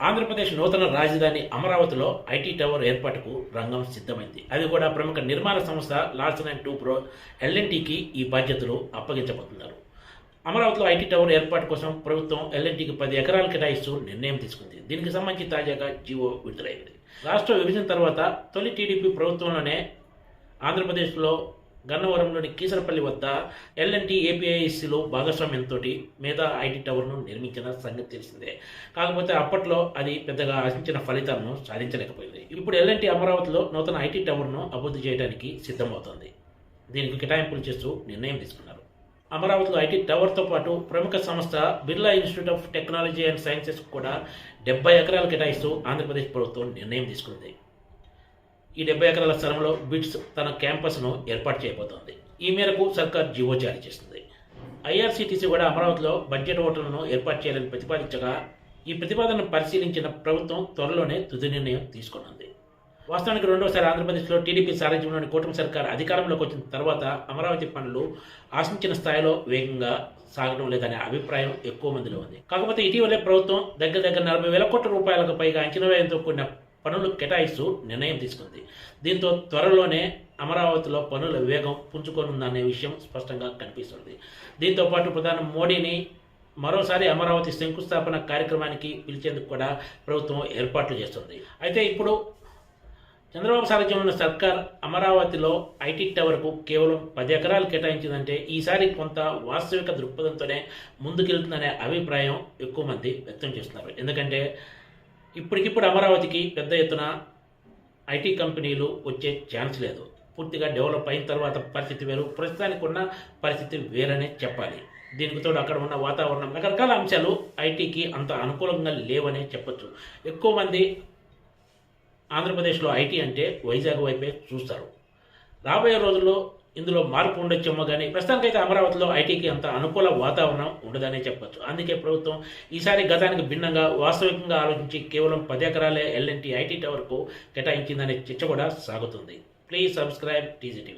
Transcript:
ఆంధ్రప్రదేశ్ నూతన రాజధాని అమరావతిలో ఐటీ టవర్ ఏర్పాటుకు రంగం సిద్ధమైంది. అది కూడా ప్రముఖ నిర్మాణ సంస్థ లార్సన్ అండ్ టూ ప్రో ఎల్ఎన్టీకి ఈ బాధ్యతలు అప్పగించబోతున్నారు. అమరావతిలో ఐటీ టవర్ ఏర్పాటు కోసం ప్రభుత్వం ఎల్ఎన్టీకి పది ఎకరాలు కేటాయిస్తూ నిర్ణయం తీసుకుంది. దీనికి సంబంధించి తాజాగా జీవో విడుదలైంది. రాష్ట్ర విభజన తర్వాత తొలి టీడీపీ ప్రభుత్వంలోనే ఆంధ్రప్రదేశ్లో గన్నవరంలోని కీసరపల్లి వద్ద ఎల్ఎన్టీ ఏపీఐసిలో భాగస్వామ్యంతో మేధా ఐటీ టవర్ను నిర్మించిన సంగతి తెలిసిందే. కాకపోతే అప్పట్లో అది పెద్దగా ఆశించిన ఫలితాలను సాధించలేకపోయింది. ఇప్పుడు ఎల్ఎన్టీ అమరావతిలో నూతన ఐటీ టవర్ను అభివృద్ధి చేయడానికి సిద్ధమవుతోంది. దీనికి కేటాయింపులు చేస్తూ నిర్ణయం తీసుకున్నారు. అమరావతిలో ఐటీ టవర్తో పాటు ప్రముఖ సంస్థ Birla Institute of Technology and Sciences కూడా డెబ్బై ఎకరాలు కేటాయిస్తూ ఆంధ్రప్రదేశ్ ప్రభుత్వం నిర్ణయం తీసుకుంది. ఈ డెబ్బై ఎకరాల స్థలంలో బిట్స్ తన క్యాంపస్ను ఏర్పాటు చేయబోతోంది. ఈ మేరకు సర్కార్ జీవో జారీ చేస్తుంది ఐఆర్సీటీసీ కూడా అమరావతిలో బడ్జెట్ హోటళ్ళను ఏర్పాటు చేయాలని ప్రతిపాదించగా ఈ ప్రతిపాదనను పరిశీలించిన ప్రభుత్వం త్వరలోనే తుది నిర్ణయం తీసుకున్నది వాస్తవానికి రెండోసారి ఆంధ్రప్రదేశ్లో టీడీపీ సారథ్యంలోని కూటమి సర్కార్ అధికారంలోకి వచ్చిన తర్వాత అమరావతి పనులు ఆశించిన స్థాయిలో వేగంగా సాగడం లేదనే అభిప్రాయం ఎక్కువ మందిలో ఉంది. కాకపోతే ఇటీవలే ప్రభుత్వం దగ్గర దగ్గర నలభై వేల కోట్ల రూపాయలకు పైగా అంచనా వ్యయంతో కూడిన పనులు కేటాయిస్తూ నిర్ణయం తీసుకుంది. దీంతో త్వరలోనే అమరావతిలో పనుల వేగం పుంజుకోనుందనే విషయం స్పష్టంగా కనిపిస్తుంది. దీంతో పాటు ప్రధాని మోడీని మరోసారి అమరావతి శంకుస్థాపన కార్యక్రమానికి పిలిచేందుకు కూడా ప్రభుత్వం ఏర్పాట్లు చేస్తుంది. అయితే ఇప్పుడు చంద్రబాబు సారథ్యంలో సర్కార్ అమరావతిలో ఐటీ టవర్కు కేవలం పది ఎకరాలు కేటాయించిందంటే ఈసారి కొంత వాస్తవిక దృక్పథంతోనే ముందుకెళ్తుందనే అభిప్రాయం ఎక్కువ మంది వ్యక్తం చేస్తున్నారు. ఎందుకంటే ఇప్పటికిప్పుడు అమరావతికి పెద్ద ఎత్తున ఐటీ కంపెనీలు వచ్చే ఛాన్స్ లేదు. పూర్తిగా డెవలప్ అయిన తర్వాత పరిస్థితి వేరు ప్రస్తుతానికి ఉన్న పరిస్థితి వేరనే చెప్పాలి. దీనికి తోడు అక్కడ ఉన్న వాతావరణం రకరకాల అంశాలు ఐటీకి అంత అనుకూలంగా లేవనే చెప్పొచ్చు. ఎక్కువ మంది ఆంధ్రప్రదేశ్లో ఐటీ అంటే వైజాగ్ వైపే చూస్తారు. రాబోయే రోజుల్లో ఇందులో మార్పు ఉండొచ్చేమో కానీ ప్రస్తుతానికైతే అమరావతిలో ఐటీకి అంత అనుకూల వాతావరణం ఉండదనే చెప్పొచ్చు. అందుకే ప్రభుత్వం ఈసారి గతానికి భిన్నంగా వాస్తవికంగా ఆలోచించి కేవలం పది ఎకరాలే ఎల్ఎన్టీ ఐటీ టవర్కు కేటాయించిందనే చర్చ కూడా సాగుతుంది. Please subscribe TGTV